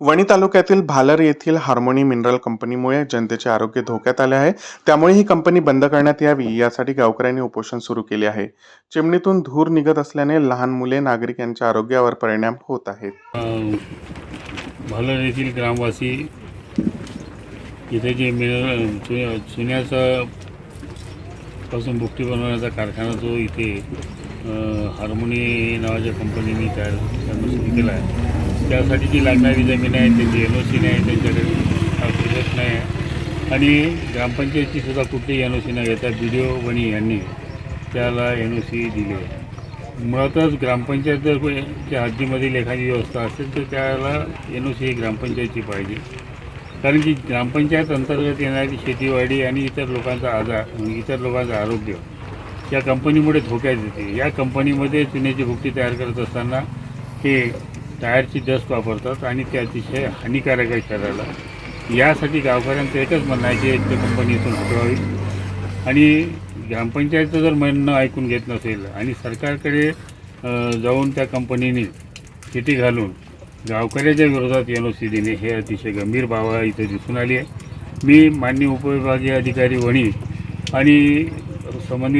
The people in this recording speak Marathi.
वणी तालुक्यातील भालर येथील हार्मोनी मिनरल कंपनीमुळे जनतेचे आरोग्य धोक्यात आले आहे. त्यामुळे ही कंपनी बंद करण्यात यावी यासाठी गावकऱ्यांनी उपोषण सुरू केले आहे. चिमणीतून धूर निघत असल्याने लहान मुले नागरिक यांच्या आरोग्यावर परिणाम होत आहेत. भालर येथील ग्रामवासी इथे जे मिनरल चुन्याचा पासून बुकटी बनवण्याचा कारखाना जो इथे हार्मोनी नावाच्या कंपनीने तयार केला आहे. त्यासाठी जी लागणारी जमीन आहे त्यांची एन ओ सी नाही त्यांच्याकडे ॲप्लिकेशन नाही आहे. आणि ग्रामपंचायतची सुद्धा कुठलीही एन ओ सी नाही घेता बी डी ओ वणी यांनी त्याला एन ओ सी दिली. आहे मुळातच ग्रामपंचायत जर त्या हद्दीमधील एखादी व्यवस्था असेल तर त्याला एन ओ सी ही ग्रामपंचायतची पाहिजे. कारण की ग्रामपंचायत अंतर्गत येणारी शेतीवाडी आणि इतर लोकांचा आजार इतर लोकांचं आरोग्य या कंपनीमुळे धोक्यात येते. या कंपनीमध्ये चुन्याची भुकटी तयार करत असताना हे टायरची डस्ट वापरतात आणि ते अतिशय हानिकारक आहे शरीराला. यासाठी गावकऱ्यांचं एकच म्हणणं आहे की एक कंपनी इथून हटवावी आणि ग्रामपंचायतचं जर म्हणणं ऐकून घेत नसेल आणि सरकारकडे जाऊन त्या कंपनीने चिठी घालून गावकऱ्याच्या विरोधात एन ओ सी देणे हे अतिशय गंभीर बाब इथे दिसून आली आहे. मी माननीय उपविभागीय अधिकारी वणी आणि समन्वय